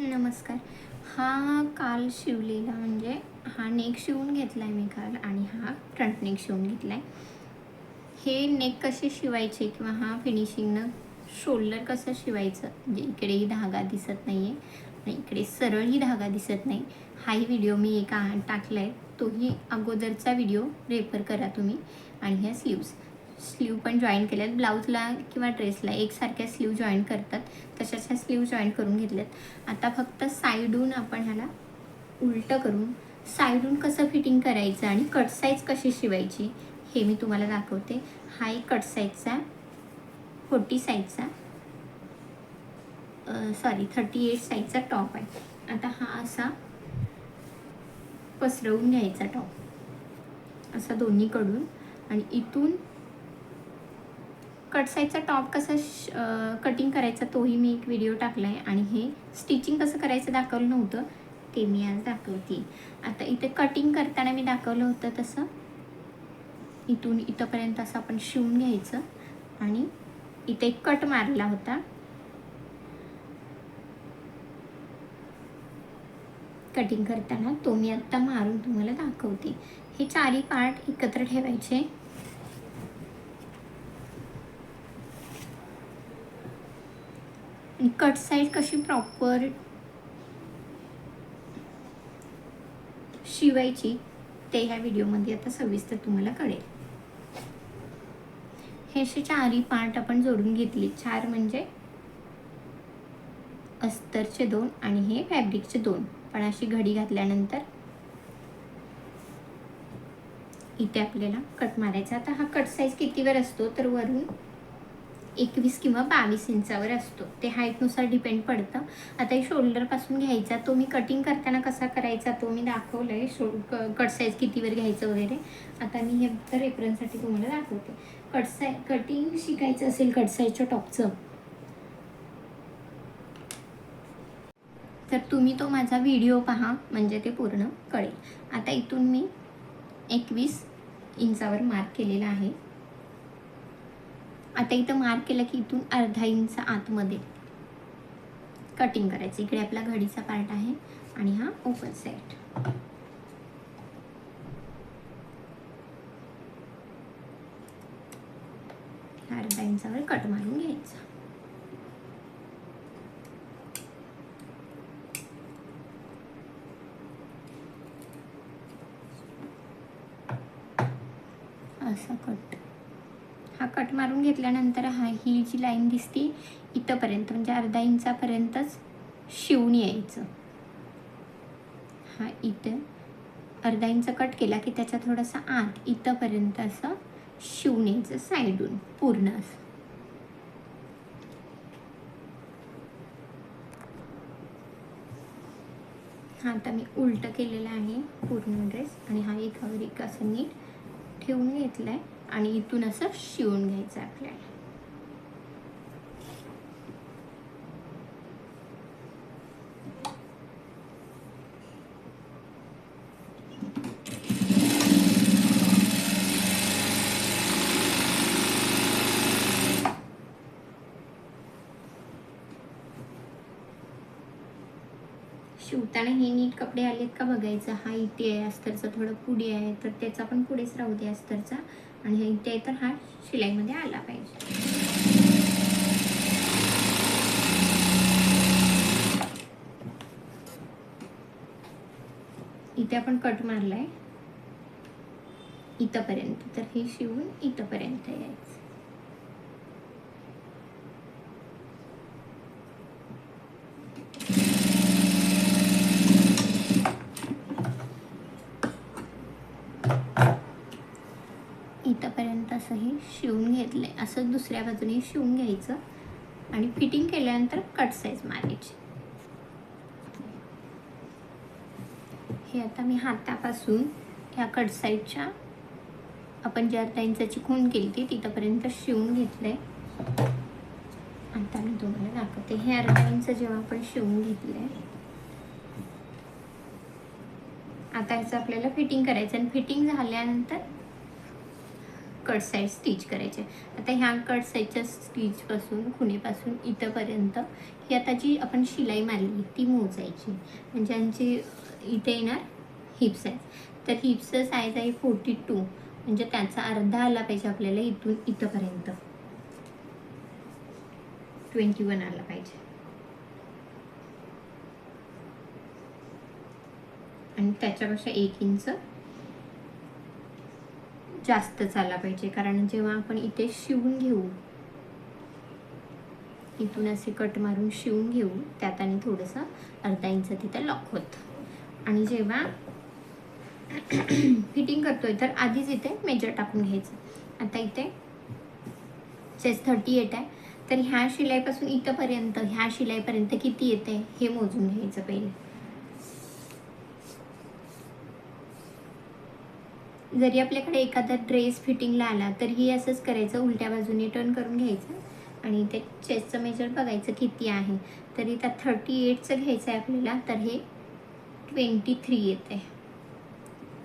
नमस्कार. हा काल शिवलेला म्हणजे हा नेक शिवून घेतला आहे मी काल आणि हा फ्रंट नेक शिवून घेतला आहे हे नेक कसे शिवायचे किंवा हा फिनिशिंगनं शोल्डर कसं शिवायचं? म्हणजे इकडेही धागा दिसत नाही आहे आणि इकडे सरळही धागा दिसत नाही. हाही व्हिडिओ मी एका टाकला आहे तोही अगोदरचा व्हिडिओ रेफर करा तुम्ही आणि ह्या स्लीव्स. स्लीव पण जॉईन केल्यात ब्लाऊजला किंवा ड्रेसला एकसारख्या स्लीव जॉईन करतात. तशाच ह्या स्लीव जॉईन करून घेतल्यात. आता फक्त साईडून आपण ह्याला उलटं करून साईडून कसं फिटिंग करायचं आणि कट साईज कशी शिवायची हे मी तुम्हाला दाखवते. हा एक कट साईजचा फोर्टी साईजचा सॉरी थर्टी एट साईजचा टॉप आहे. आता हा असा पसरवून घ्यायचा टॉप असा दोन्हीकडून. आणि इथून कट साईजचा टॉप कसं श कटिंग करायचा तोही मी एक व्हिडिओ टाकला आहे आणि हे स्टिचिंग कसं करायचं दाखवलं नव्हतं ते मी आज दाखवते. आता इथे कटिंग करताना मी दाखवलं होतं तसं. इथून इथंपर्यंत असं आपण शिवून घ्यायचं. आणि इथे एक कट मारला होता. कटिंग करताना तो मी आत्ता मारून तुम्हाला दाखवते. हे चारी पार्ट एकत्र ठेवायचे. कट साईड कशी प्रॉपर शिवायची ते ह्या व्हिडिओमध्ये आता सविस्तर तुम्हाला कळेल. हे असे चारही पार्ट आपण जोडून घेतले. चार म्हणजे अस्तरचे दोन आणि हे फॅब्रिकचे दोन. पण अशी घडी घातल्यानंतर इथे आपल्याला कट मारायचा. आता हा कट साईज कितीवर असतो? तर वरून एकवीस किंवा बावीस इंचावर असतो. ते हाईटनुसार डिपेंड पडतं. आता हे शोल्डरपासून घ्यायचा तो मी कटिंग करताना कसा करायचा तो मी दाखवलं आहे शो क कट साईज कितीवर घ्यायचं वगैरे. आता मी हे तर रेफरन्ससाठी तुम्हाला दाखवते. कट साय कटिंग शिकायचं असेल कट साईजच्या टॉपचं तर तुम्ही तो माझा व्हिडिओ पहा म्हणजे ते पूर्ण कळेल. आता इथून मी एकवीस इंचावर मार्क केलेला आहे. आता इथं मार्क केलं की इथून अर्धा इंच आतमध्ये. कटिंग करायचं. इकडे आपला घडीचा पार्ट आहे आणि हा ओपन साईड अर्धा इंचावर कट मारून घ्यायचा. असा कट कट मारून घेतल्यानंतर हा ही जी लाईन दिसती इथंपर्यंत म्हणजे अर्धा इंचापर्यंतच शिवून यायचं. हा इथं. अर्धा इंच कट केला की त्याच्या थोडासा आत इथंपर्यंत असं शिवून यायचं साईडून पूर्ण असं. हा आता मी उलटं केलेलं आहे पूर्ण ड्रेस आणि हा एकावर एक असं नीट ठेवून घेतला आहे आणि इथून असं शिवून घ्यायचं आपल्याला. शिवताना हे नीट कपडे आलेत का बघायचं? हा इथे आहे अस्तरचा थोडं पुढे आहे तर त्याचा पण पुढेच राहू दे अस्तरचा. आणि इथे तर हा शिलाईमध्ये आला पाहिजे. इथे आपण कट मारलाय. इथंपर्यंत. तर हे शिवून इथंपर्यंत यायचं इथंपर्यंत असं हे शिवून घेतलं आहे असं दुसऱ्या बाजूने शिवून घ्यायचं आणि फिटिंग केल्यानंतर कट साईज मारायची. हे आता मी हातापासून ह्या कट साईजच्या आपण ज्या अर्धा इंचाची खून केली ती तिथंपर्यंत शिवून घेतलं आहे आता मी तुम्हाला दाखवते. हे अर्धा इंच जेव्हा आपण शिवून घेतलं आहे आता ह्याचं आपल्याला फिटिंग करायचं आणि फिटिंग झाल्यानंतर कट साईड स्टिच करायचे. आता ह्या कट साईडच्या स्टिचपासून खुणेपासून इथंपर्यंत ही आता जी आपण शिलाई मारली ती मोजायची. म्हणजे आमची इथे येणार हिप साईज तर हिप्सचं साईज आहे फोर्टी टू म्हणजे त्याचा अर्धा आला पाहिजे आपल्याला इथून इथंपर्यंत. ट्वेंटी वन आला पाहिजे. आणि त्याच्यापेक्षा एक इंच जास्त झाला पाहिजे. कारण जेव्हा आपण इथे शिवून घेऊ इथून असे कट मारून शिवून घेऊ त्यात आणि थोडंसं अर्धा इंच तिथं लॉक होतं. आणि जेव्हा फिटिंग करतोय तर आधीच इथे मेजर टाकून घ्यायचं. आता इथे चेस थर्टी एट आहे. तर ह्या शिलाईपासून इथंपर्यंत ह्या शिलाईपर्यंत किती येते हे मोजून घ्यायचं पहिले. जरी आपल्याकडे एखादा ड्रेस फिटिंगला आला तरीही असंच करायचं उलट्या बाजूने टर्न करून घ्यायचं आणि ते चेस्टचं मेजर बघायचं किती आहे. तरी त्या थर्टी एटचं घ्यायचं आहे आपल्याला तर हे ट्वेंटी थ्री येते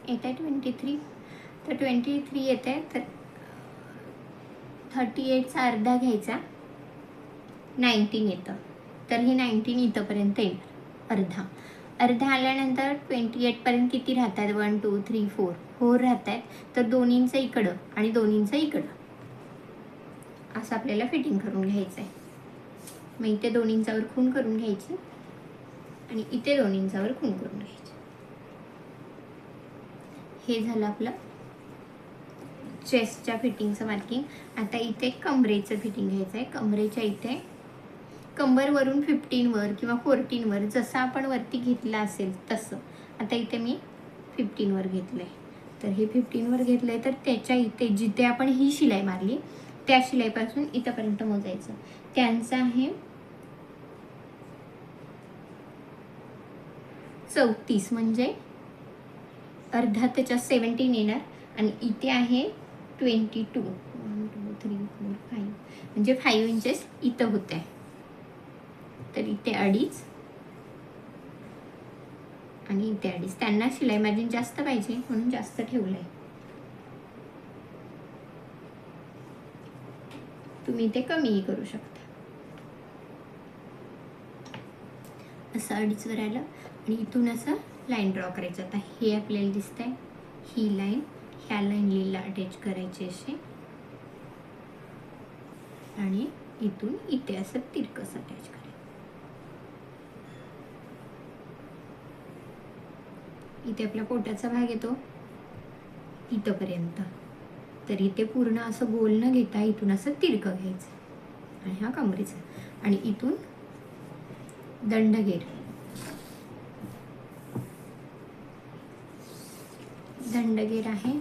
येत आहे ट्वेंटी थ्री तर ट्वेंटी थ्री येत आहे तर थर्टी एटचा अर्धा घ्यायचा. नाईन्टीन येतं. तर हे नाईन्टीन इथंपर्यंत येणार अर्धा. अर्धा आल्यानंतर ट्वेंटी एटपर्यंत किती राहतात? One two three four four राहत आहेत तर दोन्हींचं इकडं आणि दोन्हींचं इकडं. असं आपल्याला फिटिंग करून घ्यायचं आहे. मग इथे दोन्हींचावर खून करून घ्यायची आणि इथे दोन्हींचावर खून करून घ्यायची. हे झालं आपलं चेस्टच्या फिटिंगचं मार्किंग आता इथे कमरेचं फिटिंग घ्यायचं आहे. कमरेच्या इथे कंबरवरून फिफ्टीनवर किंवा फोर्टीनवर जसं आपण वरती घेतलं असेल तसं. आता इथे मी फिफ्टीनवर घेतलं आहे तर हे फिफ्टीनवर घेतलं आहे तर त्याच्या इथे जिथे आपण ही शिलाई मारली त्या शिलाईपासून इथंपर्यंत मोजायचं. त्यांचं आहे चौतीस म्हणजे अर्धा त्याच्यात सेवन्टीन येणार आणि इथे आहे twenty two one two three four five म्हणजे फाईव्ह इंचेस इथं होत आहे तर इथे अडीच. आणि इथे अडीच त्यांना शिलाई मार्जिन जास्त पाहिजे म्हणून जास्त ठेवलं आहे तुम्ही ते कमीही करू शकता. असं अडीचवर आलं आणि इथून असं लाईन ड्रॉ करायचं. आता हे आपल्याला दिसत आहे ही लाईन ह्या लाईनला अटॅच करायची असे आणि इथून इथे असं तिरकस अटॅच करायचं. इथे आपल्या पोटाचा भाग येतो. इथंपर्यंत. तर इथे पूर्ण असं गोल न घेता इथून असं तिरकं घ्यायचं. आणि हा कमरेचा. आणि इथून दंडगेर. दंडगेर आहे.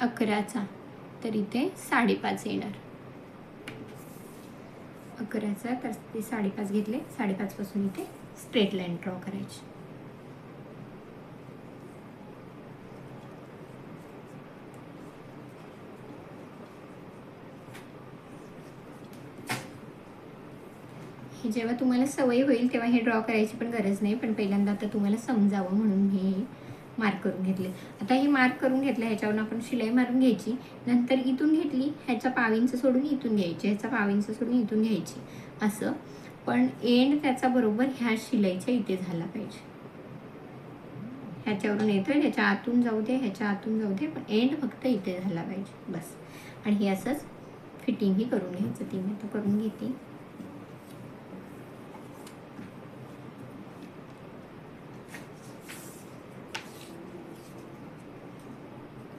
अकराचा. तर इथे साडेपाच येणार. अकराचा तर ते साडेपाच घेतले. साडेपाचपासून इथे स्ट्रेट लाईन ड्रॉ करायची. हे जेव्हा तुम्हाला सवय होईल तेव्हा हे ड्रॉ करायची पण गरज नाही पण पहिल्यांदा आता तुम्हाला समजावं म्हणून हे मार्क करून घेतले. आता हे मार्क करून घेतलं ह्याच्यावरून आपण शिलाई मारून घ्यायची. नंतर इथून घेतली ह्याचा पाविंच सोडून इथून घ्यायची ह्याचा पाविंच सोडून इथून घ्यायची. असं. पण एंड त्याचा बरोबर ह्या शिलाईच्या इथे झाला पाहिजे. ह्याच्यावरून येतं ह्याच्या आतून जाऊ दे ह्याच्या आतून जाऊ दे पण एंड फक्त इथे झाला पाहिजे. बस. आणि हे असंच फिटिंगही करून घ्यायचं. ती मी आता करून घेते.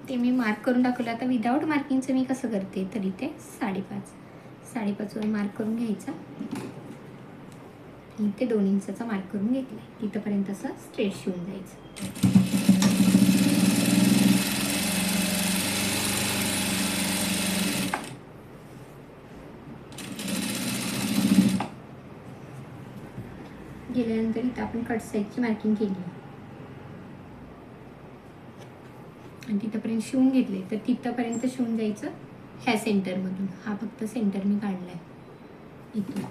ते मी मार्क करून दाखवलं. आता विदाऊट मार्किंगचं मी कसं करते? तर इथे साडेपाच. साडेपाचवर मार्क करून घ्यायचा. इथे दोन इंचाचा मार्क करून घेतला. तिथंपर्यंत असं स्ट्रेट शिवून जायचं. गेल्यानंतर इथं आपण कट साईजची मार्किंग केली. आणि तिथंपर्यंत शिवून घेतले तर तिथंपर्यंत शिवून जायचं ह्या सेंटरमधून हा फक्त सेंटर मी काढला आहे इथून.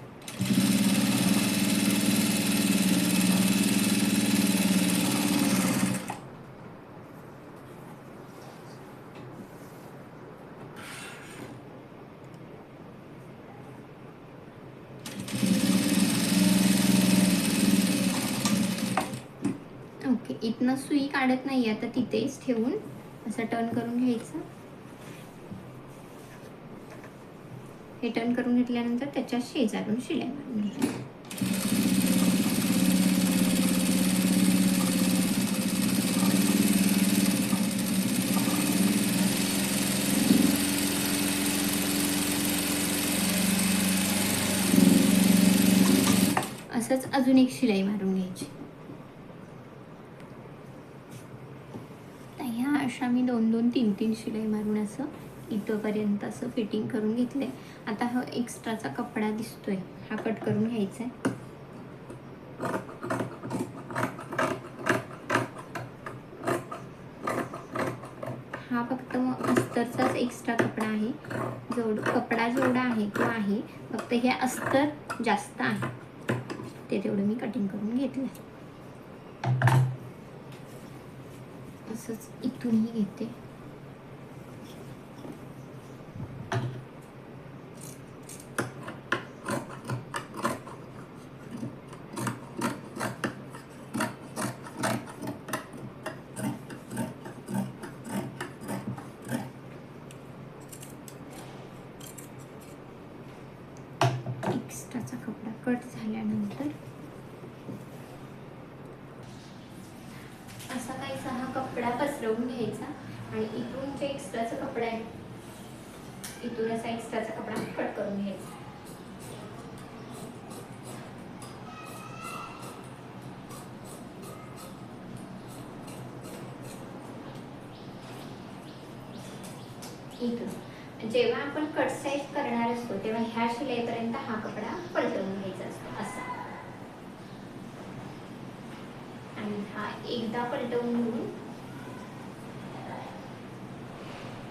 ओके इथनं सुई काढत नाही आता तिथेच ठेवून असं टर्न करून घ्यायचं. हे टर्न करून घेतल्यानंतर त्याच्या शेजारून शिलाई मारून घ्यायची. असंच अजून एक शिलाई मारून घ्यायची तर ह्या अशा मी दोन दोन तीन तीन शिलाई मारून असं इथंपर्यंत असं फिटिंग करून घेतलंय. आता हा एक्स्ट्राचा कपडा दिसतोय. हा कट करून घ्यायचा आहे हा फक्त अस्तरचाच एक्स्ट्रा कपडा आहे. जोड कपडा जेवढा आहे तो आहे. फक्त हे अस्तर जास्त आहे. ते तेवढं मी कटिंग करून घेतलं असंच इथूनही घेते एक्स्ट्राचा कपडा कट झाल्यानंतर असा काहीसा हा कपडा पसरवून घ्यायचा आणि इथून जे एक्स्ट्राचा कपडा आहे इथून असा एक्स्ट्राचा कपडा कट करून घ्यायचा. इथून. जेव्हा आपण कट साईज करणार असतो तेव्हा ह्या शिलाईपर्यंत हा कपडा पलटवून घ्यायचा असतो असा. आणि हा एकदा पलटवून घेऊन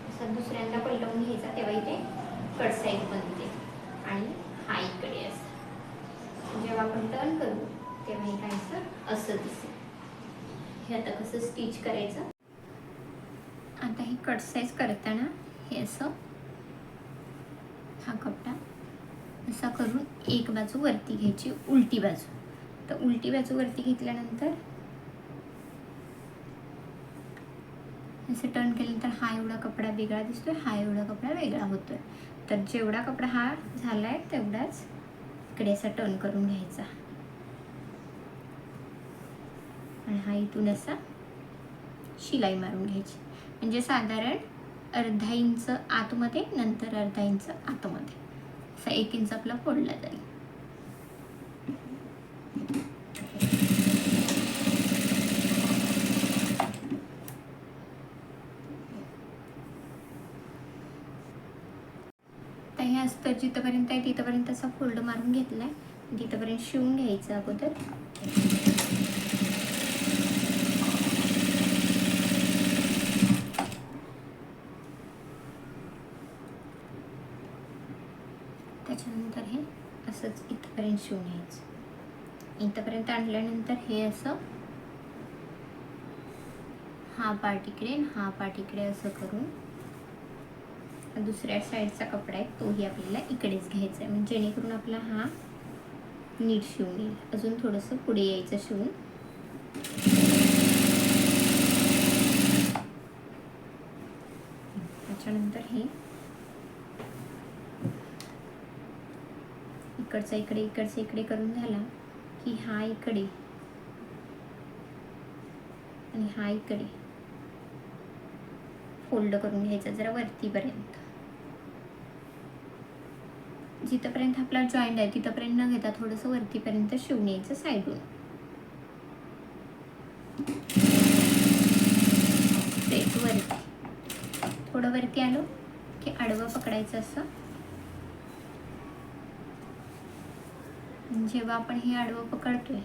असा दुसऱ्यांदा पलटवून घ्यायचा तेव्हा इथे कट साईड बनते. आणि हा इकडे असते. जेव्हा आपण टर्न करू तेव्हा हे काय असं असं दिसेल. हे आता कसं स्टिच करायचं? आता हे कट साईज करताना हे असं हा कपडा असा करून एक बाजू वरती घ्यायची उलटी बाजू. तर उलटी बाजू वरती घेतल्यानंतर असं टर्न केल्यानंतर हा एवढा कपडा वेगळा दिसतोय हा एवढा कपडा वेगळा होतोय. तर जेवढा कपडा हा झाला आहे तेवढाच इकडे असा टर्न करून घ्यायचा. आणि हा इथून असा शिलाई मारून घ्यायची. म्हणजे साधारण अर्धा इंच आतमध्ये नंतर अर्धा इंच आतमध्ये. असा एक इंच आपला फोडला जाईल तर हे अस्तर जिथंपर्यंत आहे तिथंपर्यंत असा फोल्ड मारून घेतलाय. तिथंपर्यंत शिवून घ्यायचं अगोदर. त्याच्यानंतर हे असंच इथपर्यंत शिवून घ्यायचं. इथपर्यंत आणल्यानंतर हे असं हा पार्ट इकडे हा पार्ट इकडे असं करून दुसऱ्या साईडचा कपडा आहे तोही आपल्याला इकडेच घ्यायचा आहे. म्हणजे जेणेकरून आपला हा नीट शिवून येईल. अजून थोडंसं पुढे यायचं शिवून. त्याच्यानंतर हे इकडचा इकडे इकडचा इकडे करून झाला की हा इकडे. आणि हा इकडे. फोल्ड करून घ्यायचा जरा वरतीपर्यंत. जिथपर्यंत आपला जॉईंट आहे तिथपर्यंत न घेता थोडंसं वरतीपर्यंत शिवून यायचं साईडून स्ट्रेट वरती. थोडं वरती आलो की आडवं पकडायचं असं. जेव्हा आपण हे आडवं पकडतोय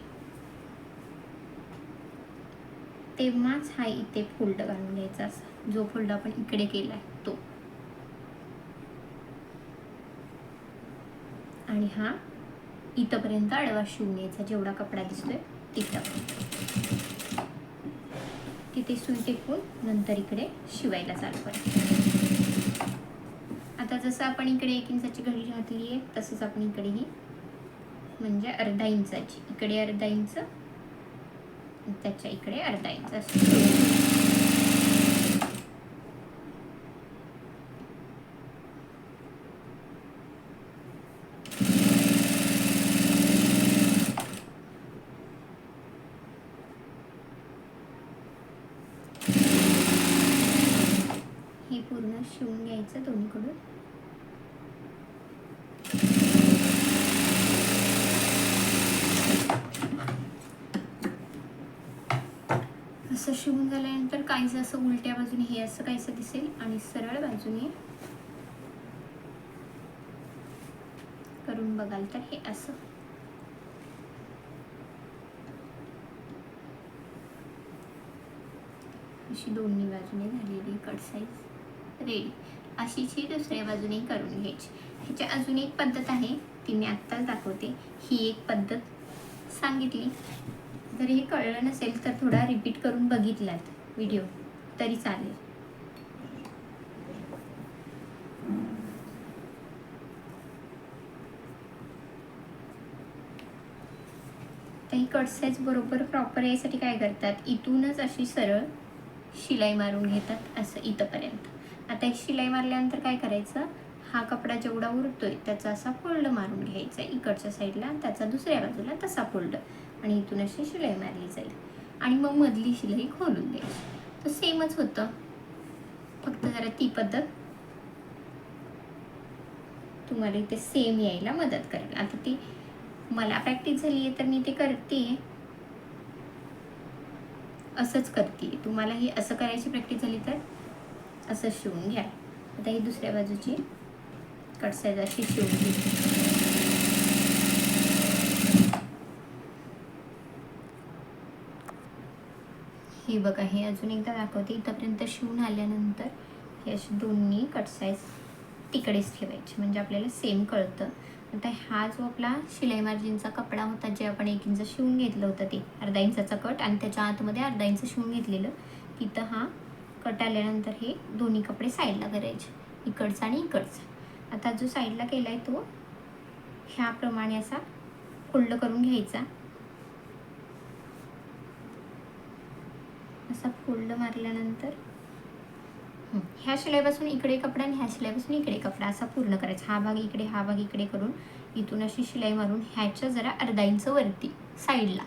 तेव्हाच हा इथे फोल्ड घालून घ्यायचा असा. जो फोल्ड आपण इकडे केलाय तो. आणि हा इथंपर्यंत आडवा शिवून जेवढा कपडा दिसतोय तिथं. तिथे सुई टेकून नंतर इकडे शिवायला चालू करायचं आता जसं आपण इकडे एक इंचाची घडी घातली आहे तसंच आपण इकडेही म्हणजे अर्धा इंचाची. इकडे अर्धा इंच त्याच्या इकडे अर्धा इंच असतो शिवून हे पूर्ण शिवून घ्यायचं दोन्हीकडून असं शिवून झाल्यानंतर काहीच असं उलट्या बाजूने हे असं काहीसं दिसेल आणि सरळ बाजूने करून बघाल तर हे असं. अशी दोन्ही बाजूने झालेली कट साईज रेडी अशीची दुसऱ्या बाजूने करून घ्यायची. ह्याची अजून एक पद्धत आहे ती मी आत्ताच दाखवते. ही एक पद्धत सांगितली. जर हे कळलं नसेल तर थोडा रिपीट करून बघितलात व्हिडिओ तरी चालेल. तर ही कट साईज बरोबर प्रॉपर यासाठी काय करतात? इथूनच अशी सरळ शिलाई मारून घेतात असं इथंपर्यंत. आता एक शिलाई मारल्यानंतर काय करायचं? हा कपडा जेवढा उरतोय त्याचा असा फोल्ड मारून घ्यायचा. इकडच्या साईडला त्याचा दुसऱ्या बाजूला तसा फोल्ड आणि इथून अशी शिलाई मारली जाईल. आणि मग मधली शिलाई खोलून द्यायची. तर सेमच होतं. फक्त जरा ती पद्धत तुम्हाला इथे सेम यायला मदत करेल. आता ती मला प्रॅक्टिस झाली आहे तर मी ते करते. असंच करते. तुम्हाला ही असं करायची प्रॅक्टिस झाली तर असं शिवून घ्या. आता ही दुसऱ्या बाजूची कटसाईज अशी शिवून घ्या ही बघा हे अजून एकदा दाखवते. इथंपर्यंत शिवून आल्यानंतर हे असे दोन्ही कट साईज तिकडेच ठेवायचे. म्हणजे आपल्याला सेम कळतं. आता हा जो आपला शिलाई मार्जिनचा कपडा होता जे आपण एक इंच शिवून घेतलं होतं ते अर्धा इंचाचा कट आणि त्याच्या आतमध्ये अर्धा इंच शिवून घेतलेलं तिथं हा कट आल्यानंतर हे दोन्ही कपडे साईडला करायचे. इकडचा आणि इकडचा. आता जो साईडला केला आहे तो ह्याप्रमाणे असा फोल्ड करून घ्यायचा. असा फोल्ड मारल्यानंतर ह्या शिलाईपासून इकडे कपडा आणि ह्या शिलाईपासून इकडे कपडा असा पूर्ण करायचा. हा भाग इकडे हा भाग इकडे करून इथून अशी शिलाई मारून ह्याच्या जरा अर्धा इंच वरती साईडला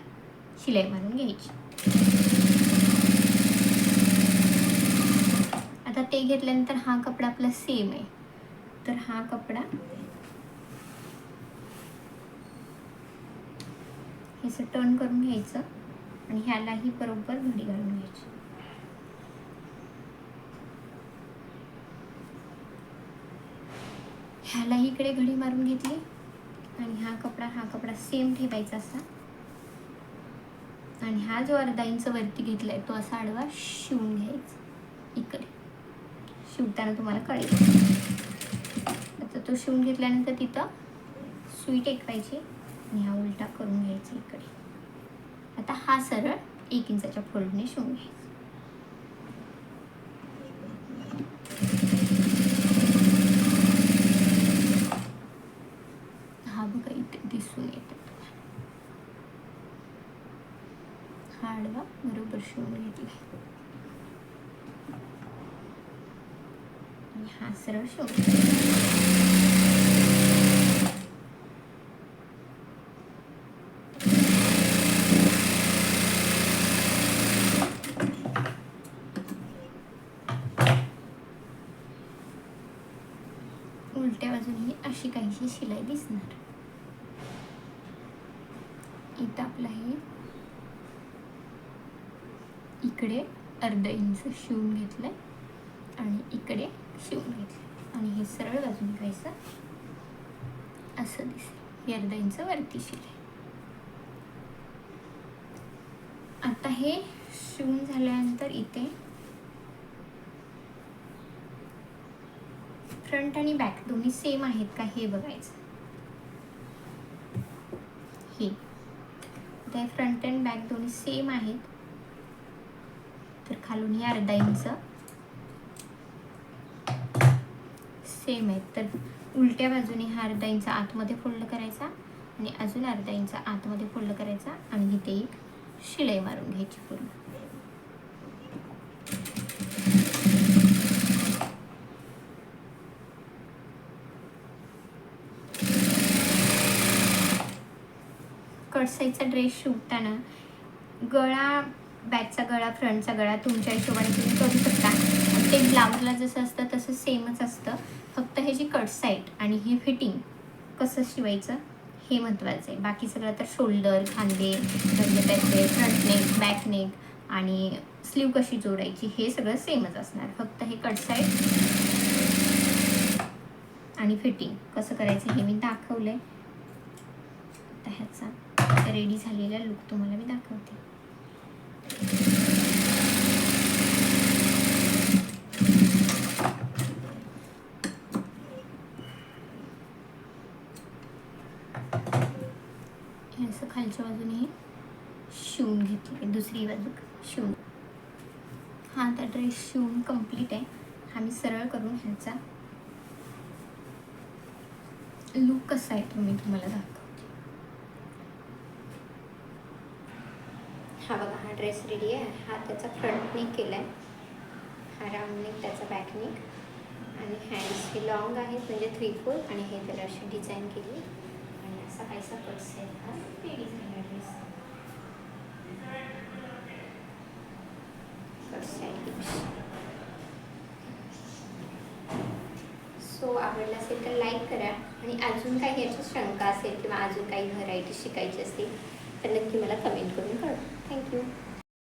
शिलाई मारून घ्यायची. आता ते घेतल्यानंतर हा कपडा आपला सेम आहे. तर हा कपडा हे असं टर्न करून घ्यायचं. आणि ह्यालाही बरोबर घडी घालून घ्यायची. ह्यालाही इकडे घडी मारून घेतली आणि हा कपडा हा कपडा सेम ठेवायचा असा. आणि हा जो अर्धा इंच वरती घेतलाय तो असा आडवा शिवून घ्यायचा इकडे. शिवताना तुम्हाला कळेल. आता तो शिवून घेतल्यानंतर तिथं सुई टेकवायची आणि हा उलटा करून घ्यायचा इकडे. आता हा सरळ एक इंचाच्या फोल्डने शिवून घ्यायचा हा बघा इथे दिसून येतो हा आडवा बरोबर शिवून घेतला. हा सरळ शिवून उलट्या बाजूने अशी काहीशी शिलाई दिसणार. इथं आपलं हे. इकडे अर्ध इंच शिवून घेतलंय आणि इकडे शिवून घेतलं आणि हे सरळ बाजून घ्यायचं असं दिसेल. हे अर्धा इंच वरती शिलाई. आता हे शिवून झाल्यानंतर इथे फ्रंट आणि बॅक दोन्ही सेम आहेत का हे बघायचं. हे. ते फ्रंट अँड बॅक दोन्ही सेम आहेत. तर खालून हे अर्धा इंच सेम आहेत. तर उलट्या बाजूने हा अर्धा इंच आतमध्ये फोल्ड करायचा आणि अजून अर्धा इंच आतमध्ये फोल्ड करायचा आणि इथे एक शिलाई मारून घ्यायची पूर्ण. कडसाईचा ड्रेस शिवताना गळा बॅकचा गळा फ्रंटचा गळा तुमच्या हिशोबाने तुम्ही करू शकता. आणि ते ब्लाऊजला जसं असतं तसं सेमच असतं. फक्त हे जी कट साईड आणि हे फिटिंग कसं शिवायचं हे महत्त्वाचं आहे. बाकी सगळं तर शोल्डर खांदे म्हणजे त्याचे फ्रंट नेक बॅक नेक आणि स्लीव कशी जोडायची हे सगळं सेमच असणार. फक्त हे कट साईड आणि फिटिंग कसं करायचं हे मी दाखवलं आहे ह्याचा रेडी झालेला लुक तुम्हाला मी दाखवते. असं खालच्या बाजूने हे शिवून घेतले दुसरी बाजू शिवून. हा आता ड्रेस शिवून कंप्लीट आहे. हा मी सरळ करून ह्याचा लुक कसा आहे तो मी तुम्हाला दाखव हा बघा हा ड्रेस रेडी आहे. हा त्याचा फ्रंट नेक केला आहे हा राऊंड नेक त्याचा बॅक नेक आणि हँड्स हे लॉंग आहेत म्हणजे थ्री फोर आणि हे त्याला अशी डिझाईन केली. आणि असा काहीसा पर्स आहे हा. रेडी झाला ड्रेस पर्स आहे सो आवडला असेल तर लाईक करा. आणि अजून काही याची शंका असेल किंवा अजून काही व्हरायटी शिकायची असतील तर नक्की मला कमेंट करून कळवा. Thank you.